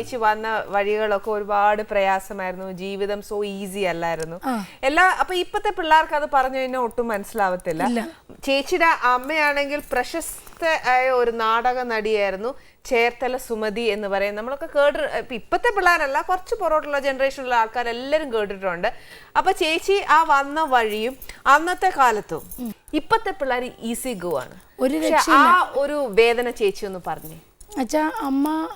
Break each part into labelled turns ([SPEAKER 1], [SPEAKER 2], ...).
[SPEAKER 1] ചേച്ചി വന്ന വഴികളൊക്കെ ഒരുപാട് പ്രയാസമായിരുന്നു. ജീവിതം സോ ഈസി അല്ലായിരുന്നു. എല്ലാ അപ്പൊ ഇപ്പത്തെ പിള്ളേർക്ക് അത് പറഞ്ഞു കഴിഞ്ഞാൽ ഒട്ടും മനസ്സിലാവത്തില്ല. ചേച്ചിയുടെ അമ്മയാണെങ്കിൽ പ്രശസ്ത ആയ ഒരു നാടക നടിയായിരുന്നു ചേർത്തല സുമതി എന്ന് പറയും നമ്മളൊക്കെ കേട്ട് ഇപ്പൊ ഇപ്പത്തെ പിള്ളേരല്ല കുറച്ച് പുറകോട്ടുള്ള ജനറേഷനിലുള്ള ആൾക്കാർ എല്ലാരും കേട്ടിട്ടുണ്ട്. അപ്പൊ ചേച്ചി ആ വന്ന വഴിയും അന്നത്തെ കാലത്തും ഇപ്പത്തെ പിള്ളേർ ഈസി ഗോ ആണ്. ആ ഒരു വേദന ചേച്ചി ഒന്ന് പറഞ്ഞേ.
[SPEAKER 2] അച്ഛാ അമ്മ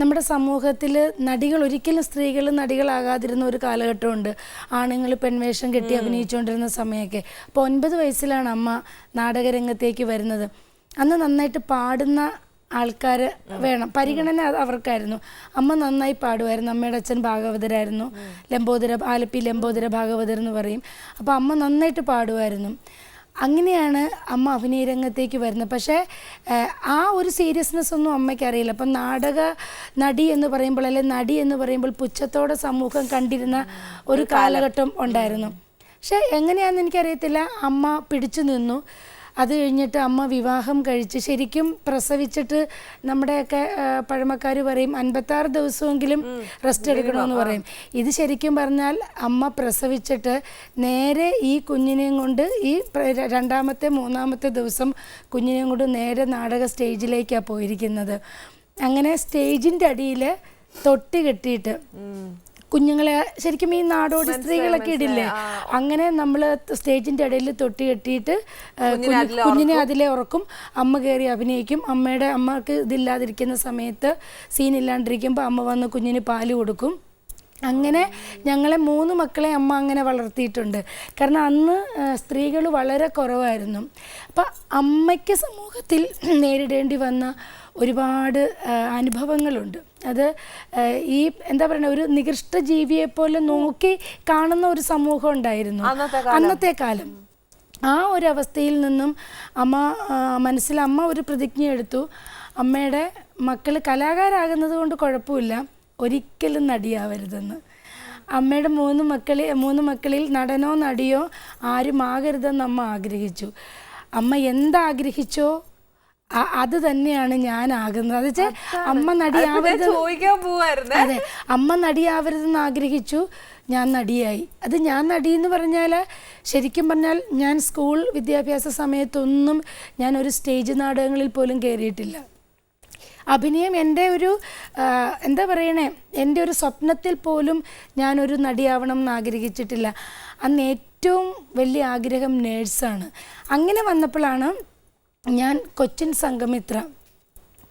[SPEAKER 2] നമ്മുടെ സമൂഹത്തിൽ നടികൾ ഒരിക്കലും സ്ത്രീകൾ നടികളാകാതിരുന്ന ഒരു കാലഘട്ടമുണ്ട്. ആണുങ്ങൾ പെൺവേഷം കെട്ടി അഭിനയിച്ചുകൊണ്ടിരുന്ന സമയമൊക്കെ. അപ്പോൾ ഒൻപത് വയസ്സിലാണ് അമ്മ നാടകരംഗത്തേക്ക് വരുന്നത്. അന്ന് നന്നായിട്ട് പാടുന്ന ആൾക്കാർ വേണം. പരിഗണന അവർക്കായിരുന്നു. അമ്മ നന്നായി പാടുമായിരുന്നു. അമ്മയുടെ അച്ഛൻ ഭാഗവതരായിരുന്നു. ലംബോദര ആലപ്പി ലംബോദര ഭാഗവതർ എന്ന് പറയും. അപ്പോൾ അമ്മ നന്നായിട്ട് പാടുമായിരുന്നു. അങ്ങനെയാണ് അമ്മ അഭിനയ രംഗത്തേക്ക് വരുന്നത്. പക്ഷേ ആ ഒരു സീരിയസ്നെസ് ഒന്നും അമ്മയ്ക്ക് അറിയില്ല അപ്പം നാടക നടി എന്ന് പറയുമ്പോൾ അല്ലെ നടി എന്ന് പറയുമ്പോൾ പുച്ഛത്തോടെ സമൂഹം കണ്ടിരുന്ന ഒരു കാലഘട്ടം ഉണ്ടായിരുന്നു. പക്ഷേ എങ്ങനെയാണെന്ന് എനിക്കറിയത്തില്ല. അമ്മ പിടിച്ചു നിന്നു. അത് കഴിഞ്ഞിട്ട് അമ്മ വിവാഹം കഴിച്ച് ശരിക്കും പ്രസവിച്ചിട്ട് നമ്മുടെയൊക്കെ പഴമക്കാർ പറയും അൻപത്താറ് ദിവസമെങ്കിലും റെസ്റ്റ് എടുക്കണമെന്ന് പറയും. ഇത് ശരിക്കും പറഞ്ഞാൽ അമ്മ പ്രസവിച്ചിട്ട് നേരെ ഈ കുഞ്ഞിനെയും കൊണ്ട് ഈ രണ്ടാമത്തെ മൂന്നാമത്തെ ദിവസം കുഞ്ഞിനെയും കൊണ്ട് നേരെ നാടക സ്റ്റേജിലേക്കാണ് പോയിരിക്കുന്നത്. അങ്ങനെ സ്റ്റേജിന്റെ അടിയിൽ തൊട്ടി കെട്ടിയിട്ട് കുഞ്ഞുങ്ങളെ ശരിക്കും ഈ നാടോടി സ്ത്രീകളൊക്കെ ഇടില്ലേ? അങ്ങനെ നമ്മൾ സ്റ്റേജിന്റെ ഇടയിൽ തൊട്ടി കെട്ടിയിട്ട് കുഞ്ഞിനെ അതിലെ ഉറക്കും. അമ്മ കയറി അഭിനയിക്കും. അമ്മയുടെ അമ്മയ്ക്ക് ഇതില്ലാതിരിക്കുന്ന സമയത്ത് സീൻ ഇല്ലാണ്ടിരിക്കുമ്പോൾ അമ്മ വന്ന് കുഞ്ഞിന് പാൽ കൊടുക്കും. അങ്ങനെ ഞങ്ങളെ മൂന്ന് മക്കളെ അമ്മ അങ്ങനെ വളർത്തിയിട്ടുണ്ട്. കാരണം അന്ന് സ്ത്രീകൾ വളരെ കുറവായിരുന്നു. അപ്പം അമ്മയ്ക്ക് സമൂഹത്തിൽ നേരിടേണ്ടി വന്ന ഒരുപാട് അനുഭവങ്ങളുണ്ട്. അത് ഈ എന്താ പറയുക ഒരു നികൃഷ്ട ജീവിയെ പോലെ നോക്കി കാണുന്ന ഒരു സമൂഹം ഉണ്ടായിരുന്നു.
[SPEAKER 1] അന്നത്തെ
[SPEAKER 2] കാലം. ആ ഒരു അവസ്ഥയിൽ നിന്നും അമ്മ മനസ്സിൽ അമ്മ ഒരു പ്രതിജ്ഞ എടുത്തു. അമ്മയുടെ മക്കൾ കലാകാരാകുന്നത് കൊണ്ട് കുഴപ്പമില്ല. ഒരിക്കലും നടിയാവരുതെന്ന്. അമ്മയുടെ മൂന്ന് മക്കളിൽ മൂന്ന് മക്കളിൽ നടനോ നടിയോ ആരും ആകരുതെന്ന് അമ്മ ആഗ്രഹിച്ചു. അമ്മ എന്താഗ്രഹിച്ചോ അത് തന്നെയാണ് ഞാൻ ആകുന്നത് അത് വെച്ചാൽ അമ്മ നടിയാവരുത്
[SPEAKER 1] ചോദിക്കാൻ പോവായിരുന്നു.
[SPEAKER 2] അതെ അമ്മ നടിയാവരുതെന്ന് ആഗ്രഹിച്ചു. ഞാൻ നടിയായി. അത് ഞാൻ നടി എന്ന് പറഞ്ഞാൽ ശരിക്കും പറഞ്ഞാൽ ഞാൻ സ്കൂൾ വിദ്യാഭ്യാസ സമയത്തൊന്നും ഞാൻ ഒരു സ്റ്റേജ് നാടകങ്ങളിൽ പോലും കയറിയിട്ടില്ല അഭിനയം എന്റെ ഒരു എന്താ പറയണേ എന്റെ ഒരു സ്വപ്നത്തിൽ പോലും ഞാനൊരു നടിയാവണം എന്ന് ആഗ്രഹിച്ചിട്ടില്ല. അന്ന് ഏറ്റവും വലിയ ആഗ്രഹം നേഴ്സാണ്. അങ്ങനെ വന്നപ്പോഴാണ് ഞാൻ കൊച്ചിൻ സംഗമിത്ര.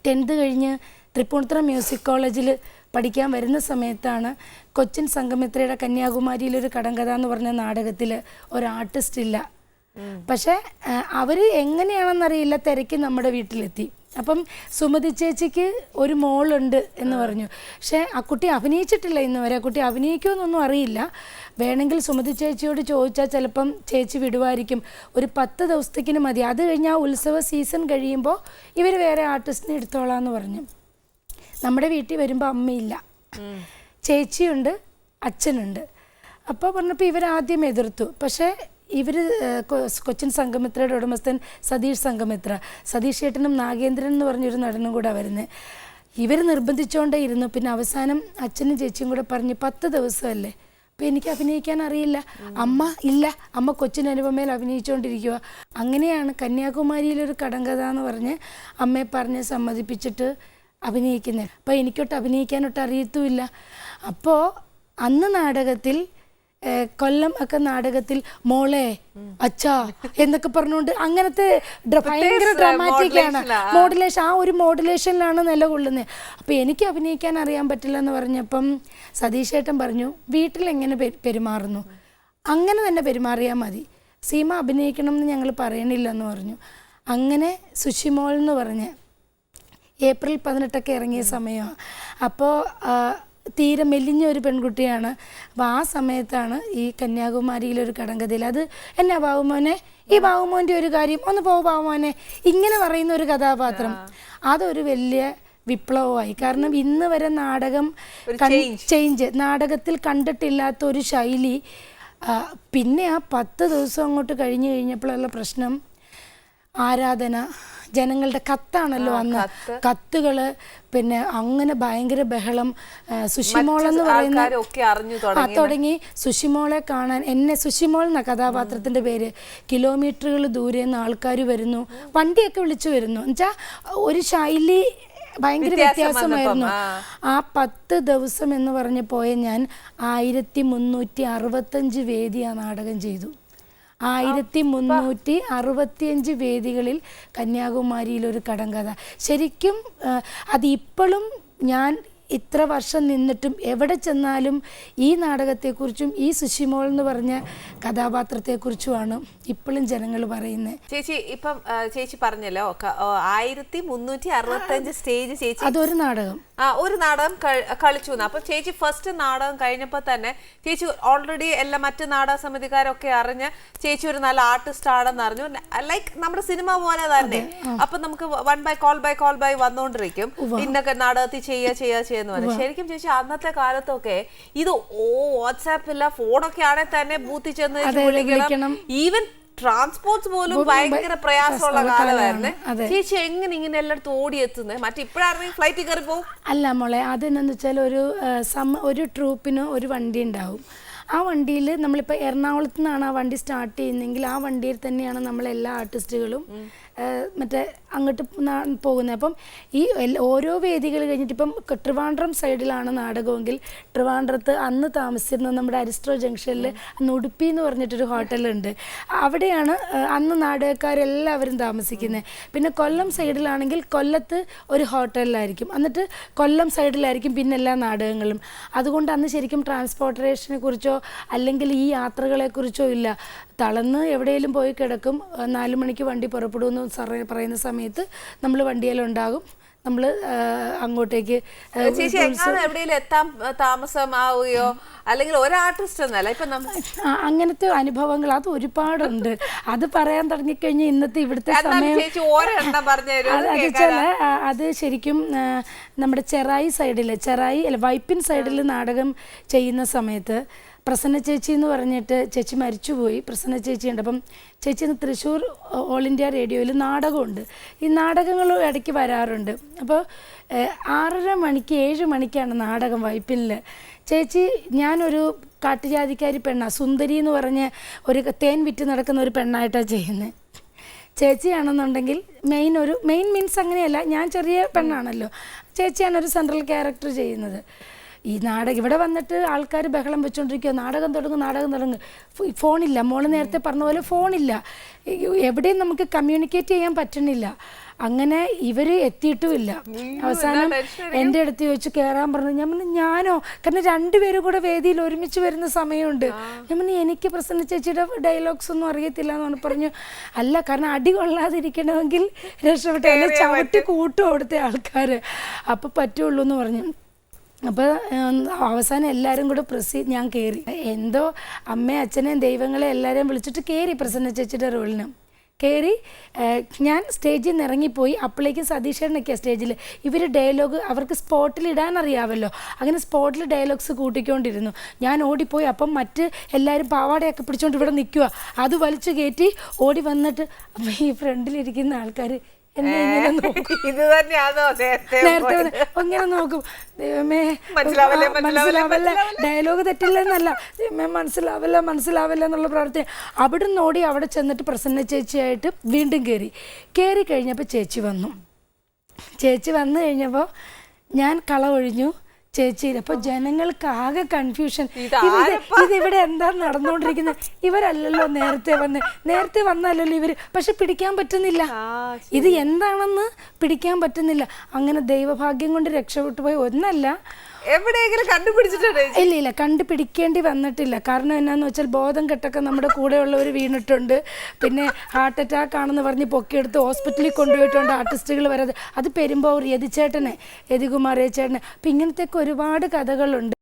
[SPEAKER 2] ടെൻത്ത് കഴിഞ്ഞ് തൃപ്പൂണിത്തുറ മ്യൂസിക് കോളേജിൽ പഠിക്കാൻ വരുന്ന സമയത്താണ് കൊച്ചിൻ സംഗമിത്രയുടെ കന്യാകുമാരിയിലൊരു കടങ്കഥ എന്ന് പറഞ്ഞ നാടകത്തിൽ ഒരു ആർട്ടിസ്റ്റ് ഇല്ല. പക്ഷേ അവർ എങ്ങനെയാണെന്നറിയില്ല തിരക്കി നമ്മുടെ വീട്ടിലെത്തി. അപ്പം സുമതി ചേച്ചിക്ക് ഒരു മോളുണ്ട് എന്ന് പറഞ്ഞു. പക്ഷേ ആ കുട്ടി അഭിനയിച്ചിട്ടില്ല ഇന്ന് വരെ. ആ കുട്ടി അഭിനയിക്കുമെന്നൊന്നും അറിയില്ല. വേണമെങ്കിൽ സുമതി ചേച്ചിയോട് ചോദിച്ചാൽ ചിലപ്പം ചേച്ചി വിടുമായിരിക്കും ഒരു പത്ത് ദിവസത്തേക്കിന് മതി. അത് കഴിഞ്ഞ് ആ ഉത്സവ സീസൺ കഴിയുമ്പോൾ ഇവർ വേറെ ആർട്ടിസ്റ്റിനെ എടുത്തോളാം എന്ന് പറഞ്ഞു. നമ്മുടെ വീട്ടിൽ വരുമ്പോൾ അമ്മയില്ല. ചേച്ചിയുണ്ട് അച്ഛനുണ്ട്. അപ്പോൾ പറഞ്ഞപ്പോൾ ഇവരാദ്യം എതിർത്തു. പക്ഷേ ഇവർ കൊച്ചിൻ സംഘമിത്രയുടെ ഉടമസ്ഥൻ സതീഷ് സംഘമിത്ര സതീഷ് ചേട്ടനും നാഗേന്ദ്രൻ എന്ന് പറഞ്ഞൊരു നടനും കൂടെ വരുന്നത് ഇവർ നിർബന്ധിച്ചുകൊണ്ടേ ഇരുന്നു. പിന്നെ അവസാനം അച്ഛനും ചേച്ചിയും കൂടെ പറഞ്ഞ് പത്ത് ദിവസമല്ലേ? അപ്പം എനിക്ക് അഭിനയിക്കാൻ അറിയില്ല. അമ്മ ഇല്ല. അമ്മ കൊച്ചിൻ അനുപമയിൽ അഭിനയിച്ചുകൊണ്ടിരിക്കുക അങ്ങനെയാണ് കന്യാകുമാരിയിലൊരു കടങ്കഥ എന്ന് പറഞ്ഞ് അമ്മയെ പറഞ്ഞ് സമ്മതിപ്പിച്ചിട്ട് അഭിനയിക്കുന്നത് അപ്പോൾ എനിക്കൊട്ട് അഭിനയിക്കാനൊട്ട് അറിയത്തുമില്ല അപ്പോൾ അന്ന് നാടകത്തിൽ കൊല്ലം ഒക്കെ നാടകത്തിൽ മോളെ അച്ഛാ എന്നൊക്കെ പറഞ്ഞുകൊണ്ട് അങ്ങനത്തെ ഭയങ്കര ഡ്രാമാറ്റിക് ആണ്. മോഡുലേഷൻ ആ. ഒരു മോഡുലേഷനിലാണ് നിലകൊള്ളുന്നത് അപ്പോൾ എനിക്ക് അഭിനയിക്കാൻ അറിയാൻ പറ്റില്ല എന്ന് പറഞ്ഞപ്പം സതീഷേട്ടൻ പറഞ്ഞു വീട്ടിൽ എങ്ങനെ പെരുമാറുന്നു? അങ്ങനെ തന്നെ പെരുമാറിയാൽ മതി. സീമ അഭിനയിക്കണം എന്ന് ഞങ്ങൾ പറയണില്ല എന്ന് പറഞ്ഞു. അങ്ങനെ സുഷിമോൾ എന്ന് പറഞ്ഞ് ഏപ്രിൽ പതിനെട്ടൊക്കെ ഇറങ്ങിയ സമയമാണ് അപ്പോൾ തീരെ മെലിഞ്ഞ ഒരു പെൺകുട്ടിയാണ്. അപ്പോൾ ആ സമയത്താണ് ഈ കന്യാകുമാരിയിലൊരു കടങ്കഥയിൽ. അത് എന്നാ ബാബുമോനെ? ഈ ബാബുമോന്റെ ഒരു കാര്യം ഒന്ന് പോ ബാബുമോനെ. ഇങ്ങനെ പറയുന്ന ഒരു കഥാപാത്രം. അതൊരു വലിയ വിപ്ലവമായി. കാരണം ഇന്ന് വരെ നാടകം ചേഞ്ച് നാടകത്തിൽ കണ്ടിട്ടില്ലാത്ത ഒരു ശൈലി പിന്നെ ആ പത്ത് ദിവസം അങ്ങോട്ട് കഴിഞ്ഞു കഴിഞ്ഞപ്പോഴുള്ള പ്രശ്നം ആരാധന ജനങ്ങളുടെ കത്താണല്ലോ അന്ന്.
[SPEAKER 1] കത്ത്.
[SPEAKER 2] കത്തുകൾ പിന്നെ അങ്ങനെ ഭയങ്കര ബഹളം സുഷിമോൾ എന്ന് പറയുന്ന
[SPEAKER 1] തുടങ്ങി
[SPEAKER 2] സുഷിമോളെ കാണാൻ എന്നെ സുഷിമോൾ എന്ന കഥാപാത്രത്തിന്റെ പേര്. കിലോമീറ്ററുകൾ ദൂരെ നിന്ന് ആൾക്കാർ വരുന്നു. വണ്ടിയൊക്കെ വിളിച്ചു വരുന്നു. എന്നുവെച്ചാ ഒരു ശൈലി ഭയങ്കര
[SPEAKER 1] വ്യത്യാസം
[SPEAKER 2] വ്യത്യാസമായിരുന്നു. ആ. പത്ത് ദിവസം എന്ന് പറഞ്ഞ് പോയ ഞാൻ ആയിരത്തി മുന്നൂറ്റി അറുപത്തഞ്ച് വേദി ആ നാടകം ചെയ്തു. ആയിരത്തി മുന്നൂറ്റി അറുപത്തിയഞ്ച് വേദികളിൽ കന്യാകുമാരിയിൽ ഒരു കടങ്കഥ. ശരിക്കും അത് ഇപ്പോഴും ഞാൻ ഇത്ര വർഷം നിന്നിട്ടും എവിടെ ചെന്നാലും ഈ നാടകത്തെക്കുറിച്ചും ഈ സുഷിമോൾ എന്ന് പറഞ്ഞ കഥാപാത്രത്തെക്കുറിച്ചുമാണ് ഇപ്പോഴും ജനങ്ങൾ പറയുന്നത്.
[SPEAKER 1] ചേച്ചി ഇപ്പം ചേച്ചി പറഞ്ഞല്ലോ ആയിരത്തി മുന്നൂറ്റി അറുപത്തി അഞ്ച് സ്റ്റേജ് ചേച്ചി
[SPEAKER 2] അതൊരു നാടകം.
[SPEAKER 1] ആ ഒരു നാടകം കളിച്ചു അപ്പൊ ചേച്ചി ഫസ്റ്റ് നാടകം കഴിഞ്ഞപ്പോ തന്നെ ചേച്ചി ഓൾറെഡി എല്ലാ മറ്റു നാടക സമിതിക്കാരൊക്കെ അറിഞ്ഞ് ചേച്ചി ഒരു നല്ല ആർട്ടിസ്റ്റ് ആണെന്ന് അറിഞ്ഞു. ലൈക്ക് നമ്മുടെ സിനിമ പോലെ തന്നെ അപ്പൊ നമുക്ക് one by call by call by വന്നോണ്ടിരിക്കും ഇന്നൊക്കെ നാടകത്തിൽ ചെയ്യുക ചെയ്യുക ചെയ്യുന്ന പറഞ്ഞു ശരിക്കും ചേച്ചി അന്നത്തെ കാലത്തൊക്കെ ഇത് ഓ വാട്സാപ്പില്ല ഫോണൊക്കെ ആണെങ്കിൽ തന്നെ ബൂത്തിൽ ചെന്ന് വിളിക്കണം. ഈവൻ ട്രാൻസ്പോർട്ട്സ് പോലും ഭയങ്കര പ്രയാസമുള്ള കാലമായിരുന്നു. ചേച്ചി എങ്ങനെ ഇങ്ങനെ എല്ലായിടത്തും ഓടിയെത്തുന്നത് മറ്റിപ്പോഴാണെങ്കിൽ ഫ്ലൈറ്റിൽ കയറി പോകും
[SPEAKER 2] അല്ല മോളെ അതെന്നു വെച്ചാൽ ഒരു സം ഒരു ട്രൂപ്പിന് ഒരു വണ്ടി ഉണ്ടാവും. ആ വണ്ടിയിൽ നമ്മളിപ്പോൾ എറണാകുളത്ത് നിന്നാണ് ആ വണ്ടി സ്റ്റാർട്ട് ചെയ്യുന്നതെങ്കിൽ ആ വണ്ടിയിൽ തന്നെയാണ് നമ്മളെല്ലാ ആർട്ടിസ്റ്റുകളും ആ, മറ്റേ അങ്ങോട്ട് പോകുന്നത്. അപ്പം ഈ ഓരോ വേദികൾ കഴിഞ്ഞിട്ട് ഇപ്പം ട്രിവാൻഡ്രം സൈഡിലാണ് നാടകമെങ്കിൽ ട്രിവാൻഡ്രത്ത് അന്ന് താമസിച്ചിരുന്ന നമ്മുടെ അരിസ്ട്രോ ജംഗ്ഷനിൽ അന്ന് ഉടുപ്പി എന്ന് പറഞ്ഞിട്ടൊരു ഹോട്ടലുണ്ട്. അവിടെയാണ് അന്ന് നാടകക്കാരെല്ലാവരും താമസിക്കുന്നത്. പിന്നെ കൊല്ലം സൈഡിലാണെങ്കിൽ കൊല്ലത്ത് ഒരു ഹോട്ടലിലായിരിക്കും. എന്നിട്ട് കൊല്ലം സൈഡിലായിരിക്കും പിന്നെ എല്ലാ നാടകങ്ങളും. അതുകൊണ്ട് അന്ന് ശരിക്കും ട്രാൻസ്പോർട്ടേഷനെ കുറിച്ചോ അല്ലെങ്കിൽ ഈ യാത്രകളെക്കുറിച്ചോ ഇല്ല. തളർന്ന് എവിടെയെങ്കിലും പോയി കിടക്കും നാല് മണിക്ക് വണ്ടി പുറപ്പെടുമെന്ന് സാറേ പറയുന്ന സമയത്ത് നമ്മൾ വണ്ടിയിലുണ്ടാകും നമ്മൾ അങ്ങോട്ടേക്ക്
[SPEAKER 1] ചേച്ചി എങ്ങാനും എവിടെയെങ്കിലും എത്താൻ താമസമാവുകയോ? അല്ലെങ്കിൽ ഒരു ആർട്ടിസ്റ്റ് എന്നല്ല ഇപ്പൊ
[SPEAKER 2] അങ്ങനത്തെ അനുഭവങ്ങൾ അത് ഒരുപാടുണ്ട്. അത് പറയാൻ തുടങ്ങിക്കഴിഞ്ഞാൽ ഇന്നത്തെ ഇവിടുത്തെ സമയം അത് അത് വെച്ചാൽ അത് ശരിക്കും നമ്മുടെ ചെറായി സൈഡിൽ ചെറായി അല്ല വൈപ്പിൻ സൈഡിൽ നാടകം ചെയ്യുന്ന സമയത്ത് പ്രസന്ന ചേച്ചി എന്ന് പറഞ്ഞിട്ട് ചേച്ചി മരിച്ചുപോയി. പ്രസന്ന ചേച്ചി ഉണ്ട്. അപ്പം ചേച്ചി ഇന്ന് തൃശ്ശൂർ ഓൾ ഇന്ത്യ റേഡിയോയിൽ നാടകമുണ്ട്. ഈ നാടകങ്ങൾ ഇടയ്ക്ക് വരാറുണ്ട്. അപ്പോൾ ആറര മണിക്ക് ഏഴ് മണിക്കാണ് നാടകം വൈപ്പിനിൽ. ചേച്ചി ഞാനൊരു കാട്ടുജാതിക്കാരി പെണ്ണാണ് സുന്ദരി എന്ന് പറഞ്ഞ് ഒരു തേൻ വിറ്റ് നടക്കുന്ന ഒരു പെണ്ണായിട്ടാണ് ചെയ്യുന്നത് ചേച്ചിയാണെന്നുണ്ടെങ്കിൽ മെയിൻ ഒരു മെയിൻ മീൻസ് അങ്ങനെയല്ല. ഞാൻ ചെറിയ പെണ്ണാണല്ലോ. ചേച്ചിയാണ് ഒരു സെൻട്രൽ ക്യാരക്ടർ ചെയ്യുന്നത്. ഈ നാടകം ഇവിടെ വന്നിട്ട് ആൾക്കാർ ബഹളം വെച്ചുകൊണ്ടിരിക്കുക നാടകം തുടങ്ങും നാടകം തുടങ്ങും. ഫോണില്ല. മോൾ നേരത്തെ പറഞ്ഞ പോലെ ഫോണില്ല. എവിടെയും നമുക്ക് കമ്മ്യൂണിക്കേറ്റ് ചെയ്യാൻ പറ്റണില്ല. അങ്ങനെ ഇവർ എത്തിയിട്ടുമില്ല. അവസാനം എന്റെ അടുത്ത് ചോദിച്ചു കയറാൻ പറഞ്ഞു. ഞാൻ പറഞ്ഞു ഞാനോ? കാരണം രണ്ടുപേരും കൂടെ വേദിയിൽ ഒരുമിച്ച് വരുന്ന സമയമുണ്ട്. ഞാൻ പറഞ്ഞു എനിക്ക് പ്രസന്ന ചേച്ചിയുടെ ഡയലോഗ്സ് ഒന്നും അറിയത്തില്ല എന്ന് പറഞ്ഞു. അല്ല കാരണം അടി കൊള്ളാതിരിക്കണമെങ്കിൽ രക്ഷപ്പെട്ട. ചവിട്ടി കൂട്ടും അവിടുത്തെ ആൾക്കാർ അപ്പം പറ്റുള്ളൂ എന്ന് പറഞ്ഞു. അപ്പോൾ അവസാനം എല്ലാവരും കൂടെ പ്രസി ഞാൻ കയറി എന്തോ അമ്മയും അച്ഛനെയും ദൈവങ്ങളെ എല്ലാവരെയും വിളിച്ചിട്ട് കയറി പ്രസന്ന ചേച്ചിയുടെ റോളിന്. കയറി ഞാൻ സ്റ്റേജിൽ നിന്ന് ഇറങ്ങിപ്പോയി. അപ്പോഴേക്കും സതീഷേട്ടനൊക്കെയാണ് സ്റ്റേജിൽ ഇവർ ഡയലോഗ് അവർക്ക് സ്പോട്ടിൽ ഇടാൻ അറിയാമല്ലോ അങ്ങനെ സ്പോട്ടിൽ ഡയലോഗ്സ് കൂട്ടിക്കൊണ്ടിരുന്നു. ഞാൻ ഓടിപ്പോയി. അപ്പം മറ്റ് എല്ലാവരും പാവാടയൊക്കെ പിടിച്ചോണ്ട് ഇവിടെ നിൽക്കുക അത് വലിച്ചു കയറ്റി ഓടി വന്നിട്ട് ഈ ഫ്രണ്ടിലിരിക്കുന്ന ആൾക്കാർ
[SPEAKER 1] ഇത് തന്നെയാണോ നേരത്തെ
[SPEAKER 2] നേരത്തെ വന്ന് ഇങ്ങനെ നോക്കും. ദൈവമേ
[SPEAKER 1] മനസ്സിലാവല്ലേ,
[SPEAKER 2] ഡയലോഗ് തെറ്റില്ലെന്നല്ല. ദൈവമേ മനസ്സിലാവില്ല മനസ്സിലാവില്ല എന്നുള്ള പ്രാർത്ഥന. അവിടുന്ന് ഓടി അവിടെ ചെന്നിട്ട് പ്രസന്ന ചേച്ചിയായിട്ട് വീണ്ടും കയറി കയറി കഴിഞ്ഞപ്പോൾ ചേച്ചി വന്നു. ചേച്ചി വന്നു കഴിഞ്ഞപ്പോൾ ഞാൻ കള ഒഴിഞ്ഞു ചേച്ചി അപ്പൊ ജനങ്ങൾക്ക് ആകെ കൺഫ്യൂഷൻ ഇതിവിടെ എന്താ നടന്നുകൊണ്ടിരിക്കുന്നത് ഇവരല്ലല്ലോ നേരത്തെ വന്ന്. നേരത്തെ വന്നല്ലല്ലോ ഇവർ. പക്ഷെ പിടിക്കാൻ പറ്റുന്നില്ല. ഇത് എന്താണെന്ന് പിടിക്കാൻ പറ്റുന്നില്ല. അങ്ങനെ ദൈവഭാഗ്യം കൊണ്ട് രക്ഷപ്പെട്ടു പോയി ഒന്നല്ല.
[SPEAKER 1] എവിടെയെങ്കിലും കണ്ടുപിടിച്ചിട്ടുണ്ട്
[SPEAKER 2] ഇല്ല ഇല്ല കണ്ടുപിടിക്കേണ്ടി വന്നിട്ടില്ല. കാരണം എന്നാന്ന് വെച്ചാൽ ബോധം കെട്ടൊക്കെ നമ്മുടെ കൂടെയുള്ളവർ വീണിട്ടുണ്ട്. പിന്നെ ഹാർട്ട് അറ്റാക്ക് ആണെന്ന് പറഞ്ഞ് പൊക്കിയെടുത്ത് ഹോസ്പിറ്റലിൽ കൊണ്ടുപോയിട്ടുണ്ട് ആർട്ടിസ്റ്റുകൾ വരാതെ അത് പെരുമ്പോൾ യതിച്ചേട്ടനെ യതികുമാർ ചേട്ടനെ അപ്പം ഇങ്ങനത്തെയൊക്കെ ഒരുപാട് കഥകളുണ്ട്.